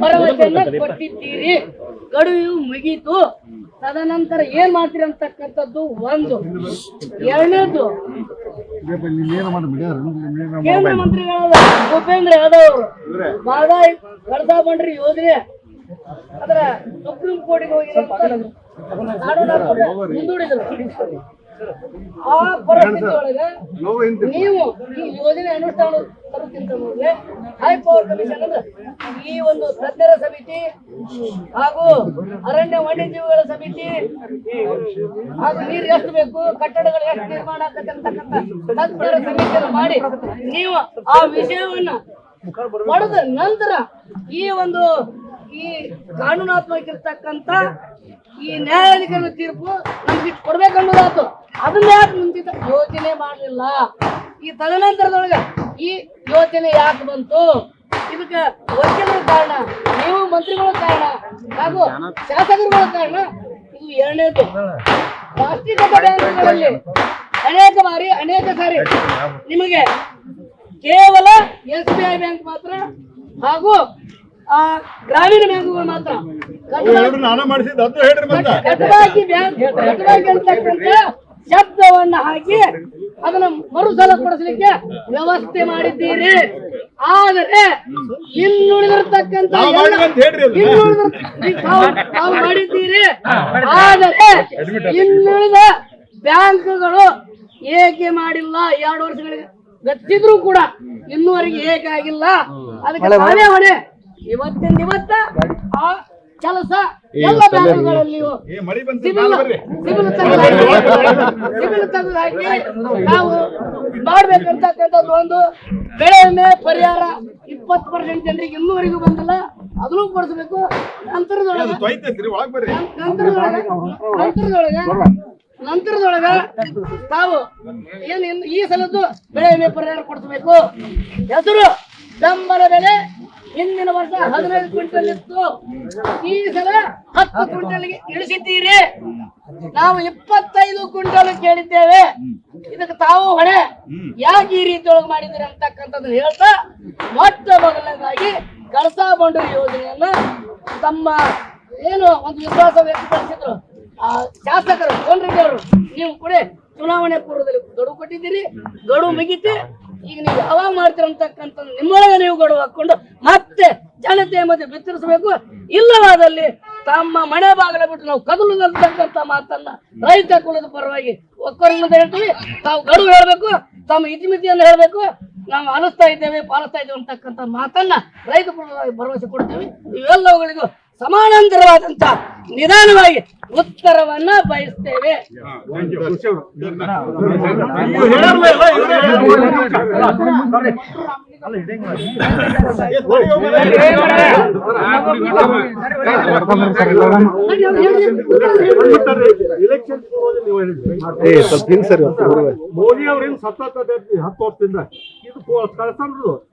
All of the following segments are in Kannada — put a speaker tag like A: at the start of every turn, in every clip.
A: ಭರವಸೆಯನ್ನ ಕೊಟ್ಟಿದ್ದೀರಿ. ಗಡುವು ಮುಗೀತು ತದನಂತರ ಏನ್ ಮಾಡ್ತೀರಿ ಅಂತಕ್ಕಂಥದ್ದು ಒಂದು. ಎರಡನೇದು. ಕೇಂದ್ರ ಭೂಪೇಂದ್ರ ಯಾದವ್ ಅವರು. ಬಾದಾಯ್ ಕಳಸಾ ಬಂಡ್ರಿ ಯೋಜನೆ. ಅದರ ಸುಪ್ರೀಂ ಕೋರ್ಟಿಗೆ ಹೋಗಿ ಮುಂದೂಡಿದ್ರು. ಆ ಪರಿಸ್ಥಿತಿ ಒಳಗ ನೀವು ಈ ಯೋಜನೆ ಅನುಷ್ಠಾನ ತರುತ್ತಿದ್ದ ಮೊದಲೇ ಹೈ ಪವರ್ ಕಮಿಷನ್ ಅಂದ್ರೆ ಈ ಒಂದು ತಜ್ಞರ ಸಮಿತಿ ಹಾಗೂ ಅರಣ್ಯ ವನ್ಯಜೀವಿಗಳ ಸಮಿತಿ ಹಾಗೂ ನೀರು ಎಷ್ಟು ಬೇಕು ಕಟ್ಟಡಗಳು ಎಷ್ಟು ನಿರ್ಮಾಣ ಆಗತ್ತೆ ಅಂತಕ್ಕಂಥ ತಜ್ಞರ ಸಮಿತಿಯನ್ನು ಮಾಡಿ ನೀವು ಆ ವಿಷಯವನ್ನ ಪಡೆದ ನಂತರ ಈ ಒಂದು ಈ ಕಾನೂನಾತ್ಮಕ ಇರ್ತಕ್ಕಂತ ಈ ನ್ಯಾಯಾಧಿಕರಣ ತೀರ್ಪು ನಮ್ಗೆ ಕೊಡ್ಬೇಕನ್ನೋದಾತು ಅದನ್ನ ಯಾಕೆ ಮುಂಚಿತ ಯೋಚನೆ ಮಾಡಲಿಲ್ಲ. ಈ ತದನಂತರದೊಳಗ ಈ ಯೋಚನೆ ಯಾಕೆ ಬಂತು? ಇದಕ್ಕೆ ವಕೀಲರ ಕಾರಣ, ನೀವು ಮಂತ್ರಿಗಳ ಕಾರಣ ಹಾಗೂ ಶಾಸಕರುಗಳ ಕಾರಣ ಇದು ಎರಡನೇದು. ರಾಷ್ಟ್ರೀಯ ಬ್ಯಾಂಕ್ಗಳಲ್ಲಿ ಅನೇಕ ಬಾರಿ, ಅನೇಕ ಸಾರಿ ನಿಮಗೆ ಕೇವಲ ಎಸ್ ಬಿ ಐ ಬ್ಯಾಂಕ್ ಮಾತ್ರ ಹಾಗೂ ಗ್ರಾಮೀಣ ಬ್ಯಾಂಕುಗಳು ಮಾತ್ರ. ಶಬ್ದವನ್ನ ಹಾಕಿ ಅದನ್ನ ಮರುಸಲ ಕೊಡಿಸ್ಲಿಕ್ಕೆ ವ್ಯವಸ್ಥೆ ಮಾಡಿದ್ದೀರಿ. ಆದರೆ ಇನ್ನುಳಿದಿರ್ತಕ್ಕಂತ ತಾವು- ಮಾಡಿದ್ದೀರಿ. ಆದರೆ ಇನ್ನುಳಿದ ಬ್ಯಾಂಕ್ಗಳು ಏಕೆ ಮಾಡಿಲ್ಲ? ಎರಡು ವರ್ಷಗಳಿಗೆ ಗತ್ತಿದ್ರು ಕೂಡ ಇನ್ನುವರೆಗೆ ಏಕೆ ಆಗಿಲ್ಲ? ಅದಕ್ಕೆ ತಾವೇ ಹೊಣೆ. ಇವತ್ತಿನ ಇವತ್ತ ಆ ಕೆಲಸ ಎಲ್ಲ ಬ್ಯಾಂಕ್ಗಳಲ್ಲಿಯೂ ಸಿವಿಲ್
B: ಮ್ಯಾಲ್ ಬರ್ರಿ.
A: ಹಾಕಿ ಸಿಬಿಲ್ ತೆಗೆದು ಹಾಕಿ ನಾವು ಮಾಡ್ಬೇಕಂತಕ್ಕಂಥದ್ದು ಒಂದು ಬೆಳೆ ವಿಮೆ ಪರಿಹಾರ ಇಪ್ಪತ್ತು ಪರ್ಸೆಂಟ್ ಜನರಿಗೆ ಇನ್ನೂವರೆಗೂ ಬಂದಿಲ್ಲ. ಅದನ್ನು ಕೊಡಿಸ್ಬೇಕು. ನಂತರದೊಳಗೆ ನಂತರದೊಳಗೆ ನಂತರದೊಳಗ ನಂತರದೊಳಗ ತಾವು ಏನ್ ಈ ಸಲದ್ದು ಬೆಳೆ ವಿಮೆ ಪರಿಹಾರ ಕೊಡಿಸ್ಬೇಕು. ಹೆಸರು ಬೆಂಬಲ ಬೆಲೆ ಹಿಂದಿನ ವರ್ಷ ಹದಿನೈದು ಕ್ವಿಂಟಲ್ ಇತ್ತು ಈ ಸಲ ಹತ್ತು ಕ್ವಿಂಟಲ್ಗೆ ಇಳಿಸಿದ್ದೀರಿ. ನಾವು ಇಪ್ಪತ್ತೈದು ಕ್ವಿಂಟಲ್ ಕೇಳಿದ್ದೇವೆ. ಇದಕ್ಕೆ ತಾವು ಹೊಣೆ. ಯಾಕೆ ಈ ರೀತಿ ಒಳಗೆ ಮಾಡಿದ್ದೀರಿ ಅಂತಕ್ಕಂಥದ್ದು ಹೇಳ್ತಾ ಮೊಟ್ಟ ಮೊದಲನೇದಾಗಿ ಕಳಸಾ ಬಂಡೂರಿ ಯೋಜನೆಯನ್ನ ತಮ್ಮ ಏನು ಒಂದು ವಿಶ್ವಾಸ ವ್ಯಕ್ತಪಡಿಸಿದ್ರು. ಆ ಶಾಸಕರು ಅವರು, ನೀವು ಕೂಡ ಚುನಾವಣೆ ಪೂರ್ವದಲ್ಲಿ ಗಡುವು ಕೊಟ್ಟಿದ್ದೀರಿ. ಗಡುವು ಮುಗಿತಿ. ಈಗ ನೀವು ಯಾವಾಗ ಮಾಡ್ತೀರಂತಕ್ಕಂಥ ನಿಮ್ಮೊಳಗೆ ನೀವು ಗಡುವು ಹಾಕೊಂಡು ಮತ್ತೆ ಜನತೆಯ ಮಧ್ಯೆ ಬಿತ್ತರಿಸಬೇಕು. ಇಲ್ಲವಾದಲ್ಲಿ ತಮ್ಮ ಮನೆ ಬಾಗಿಲ ಬಿಟ್ಟು ನಾವು ಕದಲುದಂತಕ್ಕಂಥ ಮಾತನ್ನ ರೈತ ಕುಲದ ಪರವಾಗಿ ಒಕ್ಕರಿಂದ ಹೇಳ್ತೀವಿ. ತಾವು ಗಡುವು ಹೇಳಬೇಕು, ತಮ್ಮ ಇತಿಮಿತಿಯನ್ನು ಹೇಳ್ಬೇಕು. ನಾವು ಅನಿಸ್ತಾ ಇದ್ದೇವೆ, ಪಾಲಿಸ್ತಾ ಇದ್ದೇವೆ ಅಂತಕ್ಕಂಥ ಮಾತನ್ನ ರೈತ ಕುಲವಾಗಿ ಭರವಸೆ ಕೊಡ್ತೇವೆ. ಇವೆಲ್ಲವುಗಳಿಗೂ ಸಮಾನಾಂತರವಾದಂತ ನಿಧಾನವಾಗಿ ಉತ್ತರವನ್ನ ಬಯಸ್ತೇವೆ.
C: ಮೋದಿ ಅವ್ರೇನ್ ಸತತ ಹತ್ತು ವರ್ಷದಿಂದ ಇದು ಕಳ್ಸಂದ್ರು.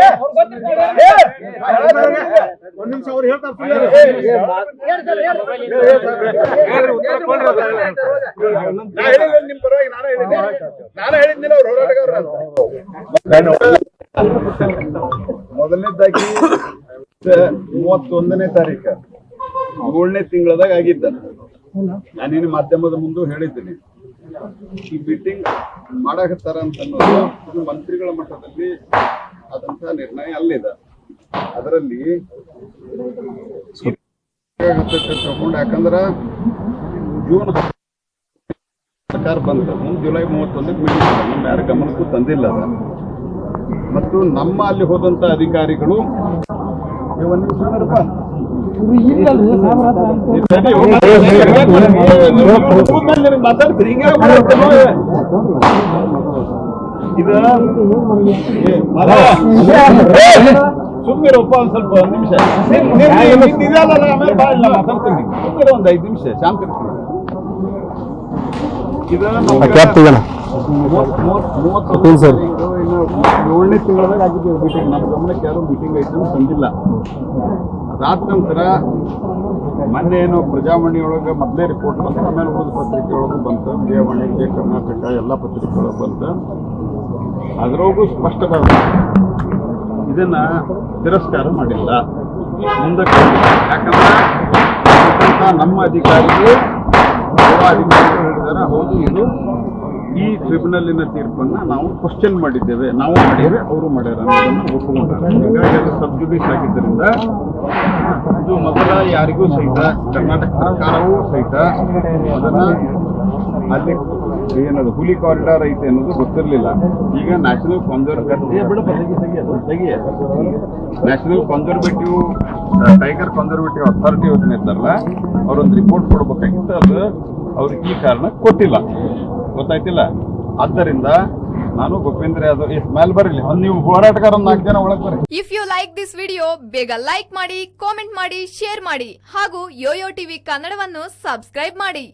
B: ಏ, ಏ, ಏ,
C: ಒಂದ್ ನಿಮಿಷ ಅವ್ರು ಹೇಳ್ತಾರೆ ಸುಳ್ಳು.
B: ನಾ ಹೇಳಿಲ್ಲ ನಿಮ್ ಪರವಾಗಿ ನಾನೇ ಹೇಳಿದ್ದೆ ನಾನೇ ಹೇಳಿದ್ನಿಲ್ಲ ಅವ್ರು ಹೋರಾಟಗಾರರು ಮೊದಲನೇದಾಗಿ ಮೂವತ್ತೊಂದನೇ ತಾರೀಕ ಏಳನೇ ತಿಂಗಳದಾಗ ಆಗಿದ್ದ. ನಾನೇನು ಮಾಧ್ಯಮದ ಮುಂದೆ ಹೇಳಿದ್ದೀನಿ. ಈ ಮೀಟಿಂಗ್ ಮಾಡಕತ್ತಾರ ಅಂತ ಅನ್ನೋದು ಮಂತ್ರಿಗಳ ಮಟ್ಟದಲ್ಲಿ ಆದಂತ ನಿರ್ಣಯ ಅಲ್ಲಿದೆ. ಅದರಲ್ಲಿ ತಗೊಂಡು ಯಾಕಂದ್ರ ಜೂನ್ ಸರ್ಕಾರ ಬಂತು. ಮುಂದೆ ಜುಲೈ ಮೂವತ್ತೊಂದಕ್ಕೆ ಮೀಟಿಂಗ್ ನಮ್ಮ ಯಾರ ಗಮನಕ್ಕೂ ತಂದಿಲ್ಲ ಅದ. ಮತ್ತು ನಮ್ಮ ಅಲ್ಲಿ ಹೋದಂತ ಅಧಿಕಾರಿಗಳು ಮಾತಾಡ್ತೀರಿ. ಇದು? ಒಂದು ಸುಮ್ಮಿರಪ್ಪ ಒಂದ್ ಸ್ವಲ್ಪ ಒಂದು ನಿಮಿಷ. ಇದೆಯಲ್ಲ, ಆಮೇಲೆ ಬಾ, ಇಲ್ಲ ಮಾತಾಡ್ತೀನಿ. ಸುಮ್ಮಿರು ಒಂದ್ ಐದು ನಿಮಿಷ ಶಾಂತಿ ಇದು ಏಳನೇ ತಿಂಗಳದಾಗ ಆಗಿದ್ದೀವಿ ಮೀಟಿಂಗ್ ನಮ್ಮ ಗಮನಕ್ಕೆ ಯಾರು ಮೀಟಿಂಗ್ ಐತೆ ಅಂತ ತಂದಿಲ್ಲ ಅದಾದ ನಂತರ ಮೊನ್ನೆ ಏನು ಪ್ರಜಾವಾಣಿಯೊಳಗೆ ಮೊದಲೇ ರಿಪೋರ್ಟ್ ಬಂತು ಆಮೇಲೆ ಉಳಿದ ಪತ್ರಿಕೆ ಒಳಗೂ ಬಂತು. ವಿಜಯವಾಣಿ ವಿಜಯ ಕರ್ನಾಟಕ ಎಲ್ಲ ಪತ್ರಿಕೆ ಒಳಗೆ ಬಂತು. ಅದರೊಳಗೂ ಸ್ಪಷ್ಟವಾದ ಇದನ್ನ ತಿರಸ್ಕಾರ ಮಾಡಿಲ್ಲ. ಮುಂದಕ್ಕೆ ಯಾಕಂದ್ರೆ ನಮ್ಮ ಅಧಿಕಾರಿಗೆ ಅಧಿಕಾರಿಗಳು ಹೇಳಿದಾರೆ, ಹೌದು, ಇದು ಈ ಟ್ರಿಬ್ಯುನಲಿನ ತೀರ್ಪನ್ನ ನಾವು ಕ್ವಶನ್ ಮಾಡಿದ್ದೇವೆ, ನಾವು ಮಾಡಿದ್ರೆ ಅವರು ಮಾಡ್ಯಾರ ಅನ್ನೋದನ್ನು ಒಪ್ಪಿಕೊಂಡಾರೆ ಹೀಗಾಗಿ ಅದು ಸಬ್ಜುಡಿಸ್ ಆಗಿದ್ದರಿಂದ ಇದು ಮೊದಲ ಯಾರಿಗೂ ಸಹಿತ ಕರ್ನಾಟಕ ಸರ್ಕಾರವೂ ಸಹಿತ ಅದನ್ನ ಅಲ್ಲಿ ಏನದು ಹುಲಿ ಕಾರಿಡಾರ್ ಐತೆ ಅನ್ನೋದು ಗೊತ್ತಿರಲಿಲ್ಲ. ಈಗ national conservative national conservative tiger conservative authority ಯೋಜನೆ ಇದ್ದಾರಲ್ಲ ಅವ್ರೊಂದು ರಿಪೋರ್ಟ್ ಕೊಡ್ಬೇಕಾಗಿತ್ತು ಅದು ಅವ್ರಿಗೆ ಈ ಕಾರಣ ಕೊಟ್ಟಿಲ್ಲ ಗೊತ್ತಾಯ್ತಿಲ್ಲ? ಆದ್ದರಿಂದ ನಾನು ಗೋಪೇಂದ್ರ ಯಾದವ್ ಮೇಲೆ ಬರಲಿ ಒಂದು ನೀವು ಹೋರಾಟಗಾರ ನಾಲ್ಕು ಜನ ಒಳಗೆ ಬರ್ರಿ.
D: If you like this video ಬೇಗ ಲೈಕ್ ಮಾಡಿ ಕಾಮೆಂಟ್ ಮಾಡಿ ಶೇರ್ ಮಾಡಿ ಹಾಗೂ ಯೋಯೋ ಟಿವಿ ಕನ್ನಡವನ್ನು ಸಬ್ಸ್ಕ್ರೈಬ್ ಮಾಡಿ.